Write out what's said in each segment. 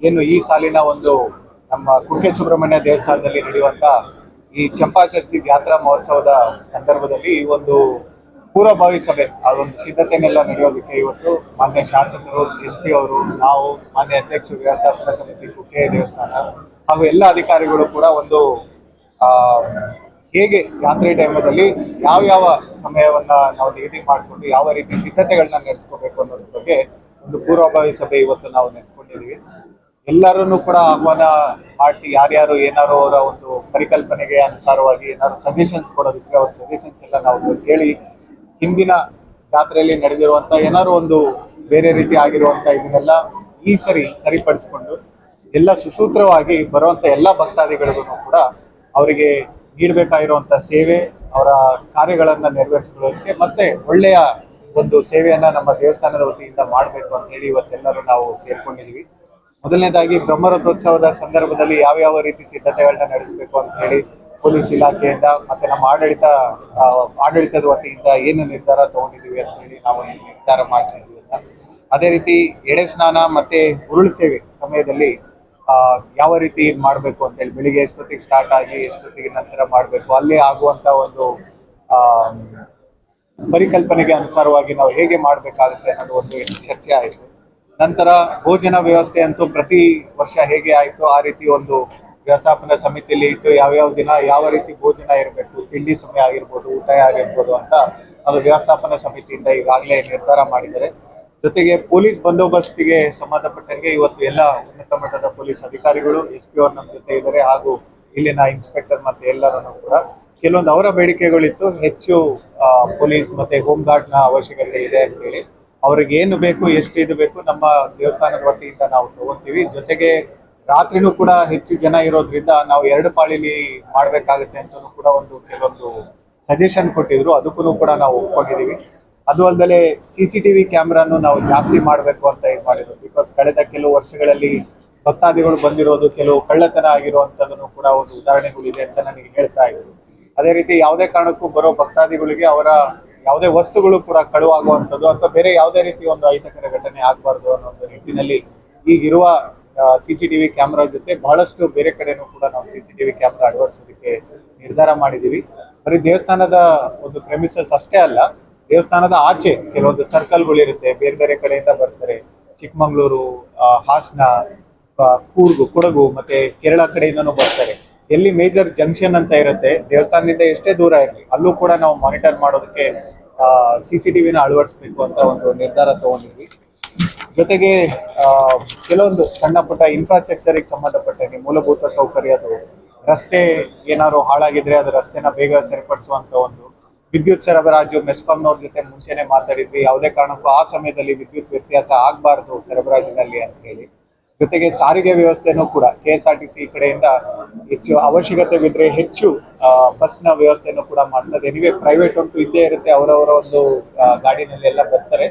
ಏನು ಈ ಸಾಲಿನ ಒಂದು ನಮ್ಮ ಕುಕ್ಕೆ ಸುಬ್ರಹ್ಮಣ್ಯ ದೇವಸ್ಥಾನದಲ್ಲಿ ನಡೆಯುವಂತ ಈ ಚಂಪಾಷಷ್ಠಿ ಜಾತ್ರಾ ಮಹೋತ್ಸವದ ಸಂದರ್ಭದಲ್ಲಿ ಈ ಒಂದು ಪೂರ್ವಭಾವಿ ಸಭೆ, ಆ ಒಂದು ಸಿದ್ಧತೆನೆಲ್ಲ ನಡೆಯೋದಕ್ಕೆ ಇವತ್ತು ಮಾನ್ಯ ಶಾಸಕರು, ಎಸ್ ಪಿ ಅವರು, ನಾವು, ಮಾನ್ಯ ಅಧ್ಯಕ್ಷರು, ವ್ಯವಸ್ಥಾಪನಾ ಸಮಿತಿ, ಕುಕ್ಕೆ ದೇವಸ್ಥಾನ ಹಾಗೂ ಎಲ್ಲ ಅಧಿಕಾರಿಗಳು ಕೂಡ ಒಂದು ಹೇಗೆ ಜಾತ್ರೆ ಟೈಮದಲ್ಲಿ ಯಾವ ಯಾವ ಸಮಯವನ್ನ ನಾವು ನಿಗದಿ ಮಾಡಿಕೊಂಡು ಯಾವ ರೀತಿ ಸಿದ್ಧತೆಗಳನ್ನ ನಡೆಸ್ಕೋಬೇಕು ಅನ್ನೋದ್ರ ಬಗ್ಗೆ ಒಂದು ಪೂರ್ವಭಾವಿ ಸಭೆ ಇವತ್ತು ನಾವು ನಡೆಸ್ಕೊಂಡಿದೀವಿ ಎಲ್ಲರನ್ನು ಕೂಡ ಆಹ್ವಾನ ಮಾಡಿಸಿ ಯಾರ್ಯಾರು ಏನಾರು ಅವರ ಒಂದು ಪರಿಕಲ್ಪನೆಗೆ ಅನುಸಾರವಾಗಿ ಏನಾದ್ರು ಸಜೆಷನ್ಸ್ ಕೊಡೋದಿದ್ರೆ ಅವ್ರ ಸಜೆಷನ್ಸ್ ಎಲ್ಲ ನಾವು ಕೇಳಿ ಹಿಂದಿನ ಜಾತ್ರೆಯಲ್ಲಿ ನಡೆದಿರುವಂತ ಏನಾದ್ರು ಒಂದು ಬೇರೆ ರೀತಿ ಆಗಿರುವಂತ ಇದನ್ನೆಲ್ಲ ಈ ಸರಿ ಸರಿಪಡಿಸಿಕೊಂಡು ಎಲ್ಲ ಸುಸೂತ್ರವಾಗಿ ಬರುವಂತ ಎಲ್ಲ ಭಕ್ತಾದಿಗಳಿಗೂ ಕೂಡ ಅವರಿಗೆ ನೀಡಬೇಕಾಗಿರುವಂತ ಸೇವೆ, ಅವರ ಕಾರ್ಯಗಳನ್ನ ನೆರವೇರಿಸಿಕೊಳ್ಳೋದಕ್ಕೆ ಮತ್ತೆ ಒಳ್ಳೆಯ ಒಂದು ಸೇವೆಯನ್ನ ನಮ್ಮ ದೇವಸ್ಥಾನದ ವತಿಯಿಂದ ಮಾಡಬೇಕು ಅಂತ ಹೇಳಿ ಇವತ್ತೆಲ್ಲರೂ ನಾವು ಸೇರ್ಕೊಂಡಿದೀವಿ. ಮೊದಲನೇದಾಗಿ ಬ್ರಹ್ಮರಥೋತ್ಸವದ ಸಂದರ್ಭದಲ್ಲಿ ಯಾವ ಯಾವ ರೀತಿ ಸಿದ್ಧತೆಗಳನ್ನ ನಡೆಸಬೇಕು ಅಂತ ಹೇಳಿ ಪೊಲೀಸ್ ಇಲಾಖೆಯಿಂದ ಮತ್ತೆ ನಮ್ಮ ಆಡಳಿತ ಆಡಳಿತದ ವತಿಯಿಂದ ಏನು ನಿರ್ಧಾರ ತಗೊಂಡಿದ್ದೀವಿ ಅಂತ ಹೇಳಿ ನಾವು ನಿರ್ಧಾರ ಮಾಡಿಸಿದ್ವಿ ಅಂತ. ಅದೇ ರೀತಿ ಎಡೆ ಸ್ನಾನ ಮತ್ತೆ ಉರುಳು ಸೇವೆ ಸಮಯದಲ್ಲಿ ಆ, ಯಾವ ರೀತಿ ಮಾಡಬೇಕು ಮಾಡ್ಬೇಕು ಅಂತ ಹೇಳಿ ಬೆಳಿಗ್ಗೆ ಎಷ್ಟೊತ್ತಿಗೆ ಸ್ಟಾರ್ಟ್ ಆಗಿ ಎಷ್ಟೊತ್ತಿಗೆ ನಂತರ ಮಾಡ್ಬೇಕು ಅಲ್ಲಿ ಆಗುವಂತ ಒಂದು ಪರಿಕಲ್ಪನೆಗೆ ಅನುಸಾರವಾಗಿ ನಾವು ಹೇಗೆ ಮಾಡಬೇಕಾಗುತ್ತೆ ಅನ್ನೋದು ಒಂದು ಚರ್ಚೆ ಆಯಿತು. ನಂತರ ಭೋಜನ ವ್ಯವಸ್ಥೆ ಅಂತೂ ಪ್ರತಿ ವರ್ಷ ಹೇಗೆ ಆಯಿತು ಆ ರೀತಿ ಒಂದು ವ್ಯವಸ್ಥಾಪನಾ ಸಮಿತಿಯಲ್ಲಿ ಇಟ್ಟು ಯಾವ್ಯಾವ ದಿನ ಯಾವ ರೀತಿ ಭೋಜನ ಇರಬೇಕು, ತಿಂಡಿ ಸಮಯ ಆಗಿರ್ಬೋದು, ಊಟ ಆಗಿರ್ಬೋದು ಅಂತ ಅದು ವ್ಯವಸ್ಥಾಪನಾ ಸಮಿತಿಯಿಂದ ಈಗಾಗಲೇ ನಿರ್ಧಾರ ಮಾಡಿದ್ದಾರೆ. ಜೊತೆಗೆ ಪೊಲೀಸ್ ಬಂದೋಬಸ್ತಿಗೆ ಸಂಬಂಧಪಟ್ಟಂಗೆ ಇವತ್ತು ಎಲ್ಲ ಉನ್ನತ ಮಟ್ಟದ ಪೊಲೀಸ್ ಅಧಿಕಾರಿಗಳು, ಎಸ್ ಪಿ ಅವ್ರು ನಮ್ಮ ಜೊತೆ ಇದ್ದಾರೆ ಹಾಗೂ ಇಲ್ಲಿನ ಇನ್ಸ್ಪೆಕ್ಟರ್ ಮತ್ತೆ ಎಲ್ಲರನ್ನು ಕೂಡ. ಕೆಲವೊಂದು ಅವರ ಬೇಡಿಕೆಗಳಿತ್ತು, ಹೆಚ್ಚು ಪೊಲೀಸ್ ಮತ್ತೆ ಹೋಮ್ ಗಾರ್ಡ್ನ ಅವಶ್ಯಕತೆ ಇದೆ ಅಂತ ಹೇಳಿ ಅವ್ರಿಗೆ ಏನು ಬೇಕು, ಎಷ್ಟು ಇದು ಬೇಕು, ನಮ್ಮ ದೇವಸ್ಥಾನದ ವತಿಯಿಂದ ನಾವು ತಗೋತೀವಿ. ಜೊತೆಗೆ ರಾತ್ರಿನೂ ಕೂಡ ಹೆಚ್ಚು ಜನ ಇರೋದ್ರಿಂದ ನಾವು ಎರಡು ಪಾಳಿಲಿ ಮಾಡಬೇಕಾಗುತ್ತೆ ಅಂತ ಕೂಡ ಒಂದು ಕೆಲವೊಂದು ಸಜೆಷನ್ ಕೊಟ್ಟಿದ್ರು. ಅದಕ್ಕೂ ಕೂಡ ನಾವು ಒಪ್ಕೊಂಡಿದ್ದೀವಿ ಅದು ಅಲ್ಲದೆ ಸಿ ಸಿ ಟಿವಿ ಕ್ಯಾಮ್ರಾನು ನಾವು ಜಾಸ್ತಿ ಮಾಡಬೇಕು ಅಂತ ಇದು ಮಾಡಿದ್ರು. ಬಿಕಾಸ್ ಕಳೆದ ಕೆಲವು ವರ್ಷಗಳಲ್ಲಿ ಭಕ್ತಾದಿಗಳು ಬಂದಿರೋದು ಕೆಲವು ಕಳ್ಳತನ ಆಗಿರುವಂತದನ್ನು ಕೂಡ ಒಂದು ಉದಾಹರಣೆಗಳಿದೆ ಅಂತ ನನಗೆ ಹೇಳ್ತಾ ಇದ್ರು. ಅದೇ ರೀತಿ ಯಾವುದೇ ಕಾರಣಕ್ಕೂ ಬರೋ ಭಕ್ತಾದಿಗಳಿಗೆ ಅವರ ಯಾವುದೇ ವಸ್ತುಗಳು ಕೂಡ ಕಳುವಾಗುವಂಥದ್ದು ಅಥವಾ ಬೇರೆ ಯಾವುದೇ ರೀತಿ ಒಂದು ಅಹಿತಕರ ಘಟನೆ ಆಗಬಾರ್ದು ಅನ್ನೋ ಒಂದು ನಿಟ್ಟಿನಲ್ಲಿ ಈಗಿರುವ ಸಿ ಸಿ ಟಿವಿ ಕ್ಯಾಮ್ರಾ ಜೊತೆ ಬಹಳಷ್ಟು ಬೇರೆ ಕಡೆನೂ ಕೂಡ ನಾವು ಸಿ ಸಿ ಟಿವಿ ಕ್ಯಾಮ್ರಾ ಅಳವಡಿಸೋದಕ್ಕೆ ನಿರ್ಧಾರ ಮಾಡಿದ್ದೀವಿ. ಬರೀ ದೇವಸ್ಥಾನದ ಒಂದು ಪ್ರೆಮಿಸಸ್ ಅಷ್ಟೇ ಅಲ್ಲ, ದೇವಸ್ಥಾನದ ಆಚೆ ಕೆಲವೊಂದು ಸರ್ಕಲ್ಗಳು ಇರುತ್ತೆ. ಬೇರೆ ಬೇರೆ ಕಡೆಯಿಂದ ಬರ್ತಾರೆ. ಚಿಕ್ಕಮಗಳೂರು ಹಾಸನ ಕೂರ್ಗು, ಕೊಡಗು ಮತ್ತೆ ಕೇರಳ ಕಡೆಯಿಂದನೂ ಬರ್ತಾರೆ. ಎಲ್ಲಿ ಮೇಜರ್ ಜಂಕ್ಷನ್ ಅಂತ ಇರುತ್ತೆ, ದೇವಸ್ಥಾನದಿಂದ ಎಷ್ಟೇ ದೂರ ಇರಲಿ, ಅಲ್ಲೂ ಕೂಡ ನಾವು ಮಾನಿಟರ್ ಮಾಡೋದಕ್ಕೆ ಸಿ ಸಿ ಟಿವಿನ ಅಳವಡಿಸ್ಬೇಕು ಅಂತ ಒಂದು ನಿರ್ಧಾರ ತಗೊಂಡಿದ್ವಿ. ಜೊತೆಗೆ ಕೆಲವೊಂದು ಸಣ್ಣ ಪುಟ್ಟ ಇನ್ಫ್ರಾಸ್ಟ್ರಕ್ಚರಿಗೆ ಸಂಬಂಧಪಟ್ಟಂಗೆ ಮೂಲಭೂತ ಸೌಕರ್ಯ ಅದು. ರಸ್ತೆ ಏನಾದ್ರು ಹಾಳಾಗಿದ್ರೆ ಅದು ರಸ್ತೆನ ಬೇಗ ಸರಿಪಡಿಸುವಂತ ಒಂದು. ವಿದ್ಯುತ್ ಸರಬರಾಜು ಮೆಸ್ಕಾಂನವ್ರ ಜೊತೆ ಮುಂಚೆನೆ ಮಾತಾಡಿದ್ವಿ. ಯಾವುದೇ ಕಾರಣಕ್ಕೂ ಆ ಸಮಯದಲ್ಲಿ ವಿದ್ಯುತ್ ವ್ಯತ್ಯಾಸ ಆಗಬಾರದು ಸರಬರಾಜಿನಲ್ಲಿ ಅಂತ ಹೇಳಿ. ಜೊತೆಗೆ ಸಾರಿಗೆ ವ್ಯವಸ್ಥೆನೂ ಕೂಡ K S R T C ಕಡೆಯಿಂದ ಹೆಚ್ಚು ಅವಶ್ಯಕತೆ ಬಿದ್ದರೆ ಹೆಚ್ಚು ಬಸ್ನ ವ್ಯವಸ್ಥೆನೂ ಕೂಡ ಮಾಡ್ತದೆ. ಎನಿವೆ ಪ್ರೈವೇಟ್ ಅಂತೂ ಇದ್ದೇ ಇರುತ್ತೆ. ಅವರವರ ಒಂದು ಗಾಡಿನಲ್ಲಿ ಎಲ್ಲ ಬರ್ತಾರೆ.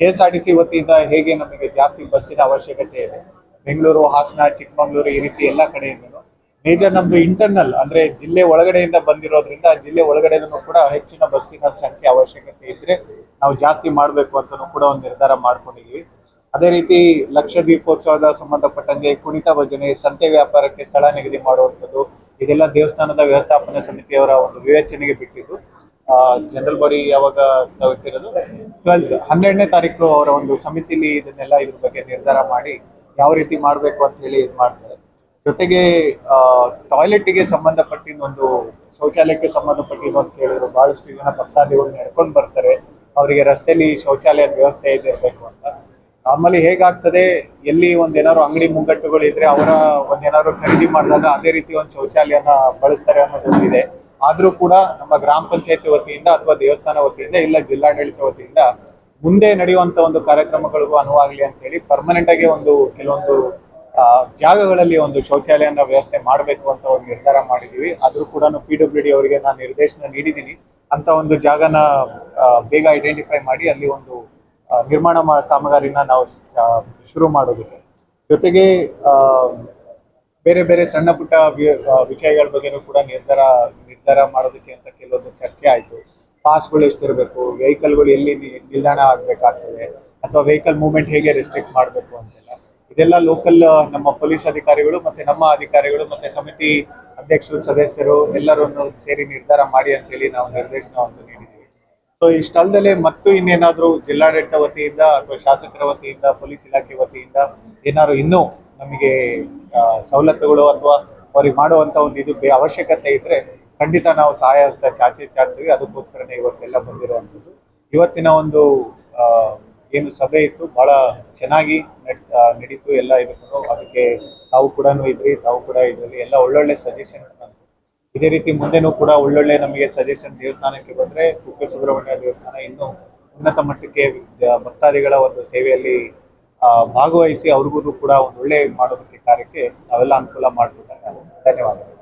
ಕೆ ಎಸ್ ಆರ್ ಟಿ ವತಿಯಿಂದ ಹೇಗೆ ನಮಗೆ ಜಾಸ್ತಿ ಬಸ್ಸಿನ ಅವಶ್ಯಕತೆ ಇದೆ? ಬೆಂಗಳೂರು, ಹಾಸನ, ಚಿಕ್ಕಮಗಳೂರು ಈ ರೀತಿ ಎಲ್ಲ ಕಡೆಯಿಂದನೂ. ಮೇಜರ್ ನಮ್ದು ಇಂಟರ್ನಲ್ ಅಂದ್ರೆ ಜಿಲ್ಲೆ ಒಳಗಡೆಯಿಂದ ಬಂದಿರೋದ್ರಿಂದ ಜಿಲ್ಲೆ ಒಳಗಡೆನೂ ಕೂಡ ಹೆಚ್ಚಿನ ಬಸ್ಸಿನ ಸಂಖ್ಯೆ ಅವಶ್ಯಕತೆ ಇದ್ರೆ ನಾವು ಜಾಸ್ತಿ ಮಾಡಬೇಕು ಅಂತಲೂ ಕೂಡ ಒಂದು ನಿರ್ಧಾರ ಮಾಡ್ಕೊಂಡಿದೀವಿ. ಅದೇ ರೀತಿ ಲಕ್ಷ ದೀಪೋತ್ಸವದ ಸಂಬಂಧಪಟ್ಟಂಗೆ ಕುಣಿತ ಭಜನೆ, ಸಂತೆ ವ್ಯಾಪಾರಕ್ಕೆ ಸ್ಥಳ ನಿಗದಿ ಮಾಡುವಂಥದ್ದು, ಇದೆಲ್ಲ ದೇವಸ್ಥಾನದ ವ್ಯವಸ್ಥಾಪನಾ ಸಮಿತಿಯವರ ಒಂದು ವಿವೇಚನೆಗೆ ಬಿಟ್ಟಿದ್ದು. ಜನರಲ್ ಬಾಡಿ ಯಾವಾಗ ಇಟ್ಟಿರೋದು? ಟ್ವೆಲ್ತ್ ಹನ್ನೆರಡನೇ ತಾರೀಕು ಅವರ ಒಂದು ಸಮಿತಿಲಿ ಇದನ್ನೆಲ್ಲ ಇದ್ರ ಬಗ್ಗೆ ನಿರ್ಧಾರ ಮಾಡಿ ಯಾವ ರೀತಿ ಮಾಡಬೇಕು ಅಂತ ಹೇಳಿ ಇದು ಮಾಡ್ತಾರೆ. ಜೊತೆಗೆ ಟಾಯ್ಲೆಟ್ಗೆ ಸಂಬಂಧಪಟ್ಟಿದ ಒಂದು ಶೌಚಾಲಯಕ್ಕೆ ಸಂಬಂಧಪಟ್ಟಿದ್ದು ಅಂತ ಹೇಳಿದ್ರು ಬಹಳಷ್ಟು ಜನ ಭಕ್ತಾದಿಗಳು ನಡ್ಕೊಂಡು ಬರ್ತಾರೆ. ಅವರಿಗೆ ರಸ್ತೆಯಲ್ಲಿ ಶೌಚಾಲಯದ ವ್ಯವಸ್ಥೆ ಇದೆ ಇರಬೇಕು ಅಂತ. ನಾರ್ಮಲಿ ಹೇಗಾಗ್ತದೆ, ಎಲ್ಲಿ ಒಂದ್ ಏನಾದ್ರು ಅಂಗಡಿ ಮುಂಗಟ್ಟುಗಳು ಇದ್ರೆ ಅವರ ಒಂದೇನಾದ್ರು ಖರೀದಿ ಮಾಡಿದಾಗ ಅದೇ ರೀತಿ ಒಂದು ಶೌಚಾಲಯನ ಬಳಸ್ತಾರೆ ಅನ್ನೋದು ಇದೆ ಆದ್ರೂ ಕೂಡ ನಮ್ಮ ಗ್ರಾಮ ಪಂಚಾಯತಿ ವತಿಯಿಂದ ಅಥವಾ ದೇವಸ್ಥಾನ ವತಿಯಿಂದ ಇಲ್ಲ ಜಿಲ್ಲಾಡಳಿತ ವತಿಯಿಂದ ಮುಂದೆ ನಡೆಯುವಂತ ಒಂದು ಕಾರ್ಯಕ್ರಮಗಳಿಗೂ ಅನುವಾಗಲಿ ಅಂತ ಹೇಳಿ ಪರ್ಮನೆಂಟ್ ಆಗಿ ಒಂದು ಕೆಲವೊಂದು ಜಾಗಗಳಲ್ಲಿ ಒಂದು ಶೌಚಾಲಯನ ವ್ಯವಸ್ಥೆ ಮಾಡಬೇಕು ಅಂತ ಒಂದು ನಿರ್ಧಾರ ಮಾಡಿದೀವಿ. ಆದ್ರೂ ಕೂಡ ಪಿ ಡಬ್ಲ್ಯೂ ಡಿ ಅವರಿಗೆ ನಾನು ನಿರ್ದೇಶನ ನೀಡಿದ್ದೀನಿ. ಅಂತ ಒಂದು ಜಾಗನ ಬೇಗ ಐಡೆಂಟಿಫೈ ಮಾಡಿ ಅಲ್ಲಿ ಒಂದು ನಿರ್ಮಾಣ ಕಾಮಗಾರಿನ ನಾವು ಶುರು ಮಾಡೋದಕ್ಕೆ. ಜೊತೆಗೆ ಬೇರೆ ಬೇರೆ ಸಣ್ಣ ಪುಟ್ಟ ವಿಷಯಗಳ ಬಗ್ಗೆನೂ ಕೂಡ ನಿರ್ಧಾರ ನಿರ್ಧಾರ ಮಾಡೋದಕ್ಕೆ ಅಂತ ಕೆಲವೊಂದು ಚರ್ಚೆ ಆಯಿತು. ಪಾಸ್ಗಳು ಎಷ್ಟಿರಬೇಕು, ವೆಹಿಕಲ್ಗಳು ಎಲ್ಲಿ ನಿಲ್ದಾಣ ಆಗಬೇಕಾಗ್ತದೆ, ಅಥವಾ ವೆಹಿಕಲ್ ಮೂವ್ಮೆಂಟ್ ಹೇಗೆ ರೆಸ್ಟ್ರಿಕ್ಟ್ ಮಾಡಬೇಕು ಅಂತೆಲ್ಲ. ಇದೆಲ್ಲ ಲೋಕಲ್ ನಮ್ಮ ಪೊಲೀಸ್ ಅಧಿಕಾರಿಗಳು ಮತ್ತೆ ನಮ್ಮ ಅಧಿಕಾರಿಗಳು ಮತ್ತೆ ಸಮಿತಿ ಅಧ್ಯಕ್ಷರು, ಸದಸ್ಯರು ಎಲ್ಲರನ್ನು ಸೇರಿ ನಿರ್ಧಾರ ಮಾಡಿ ಅಂತೇಳಿ ನಾವು ನಿರ್ದೇಶನ ಒಂದು ಈ ಸೊ ಇಷ್ಟಲ್ದಲೆ ಮತ್ತು ಇನ್ನೇನಾದರೂ ಜಿಲ್ಲಾಡಳಿತ ವತಿಯಿಂದ ಅಥವಾ ಶಾಸಕರ ವತಿಯಿಂದ, ಪೊಲೀಸ್ ಇಲಾಖೆ ವತಿಯಿಂದ ಏನಾದ್ರು ಇನ್ನೂ ನಮಗೆ ಸವಲತ್ತುಗಳು ಅಥವಾ ಅವ್ರಿಗೆ ಮಾಡುವಂತ ಒಂದು ಇದು ಅವಶ್ಯಕತೆ ಇದ್ರೆ ಖಂಡಿತ ನಾವು ಸಹಾಯ ಹಸ್ತ ಚಾಚಿ ಚಾಚ್ತೀವಿ ಅದಕ್ಕೋಸ್ಕರನೇ ಇವತ್ತೆಲ್ಲ ಬಂದಿರುವಂಥದ್ದು. ಇವತ್ತಿನ ಒಂದು ಏನು ಸಭೆ ಇತ್ತು, ಬಹಳ ಚೆನ್ನಾಗಿ ನಡ್- ನಡೀತು. ಎಲ್ಲ ಇದಕ್ಕೂ ಅದಕ್ಕೆ ತಾವು ಕೂಡ ಇದ್ರಿ, ತಾವು ಕೂಡ ಇದರಲ್ಲಿ ಎಲ್ಲ ಒಳ್ಳೊಳ್ಳೆ ಸಜೆಷನ್ಸ್ ಬಂತು ಇದೇ ರೀತಿ ಮುಂದೆನೂ ಕೂಡ ಒಳ್ಳೊಳ್ಳೆ ನಮಗೆ ಸಜೆಷನ್ ದೇವಸ್ಥಾನಕ್ಕೆ ಬಂದ್ರೆ ಕುಕ್ಕೆ ಸುಬ್ರಹ್ಮಣ್ಯ ದೇವಸ್ಥಾನ ಇನ್ನೂ ಉನ್ನತ ಮಟ್ಟಕ್ಕೆ ಭಕ್ತಾದಿಗಳ ಒಂದು ಸೇವೆಯಲ್ಲಿ ಭಾಗವಹಿಸಿ ಅವ್ರಿಗೂ ಕೂಡ ಒಂದು ಒಳ್ಳೆ ಮಾಡೋದಕ್ಕೆ ಕಾರ್ಯಕ್ಕೆ ನಾವೆಲ್ಲ ಅನುಕೂಲ ಮಾಡಿಕೊಟ್ಟಾಗ ಧನ್ಯವಾದಗಳು.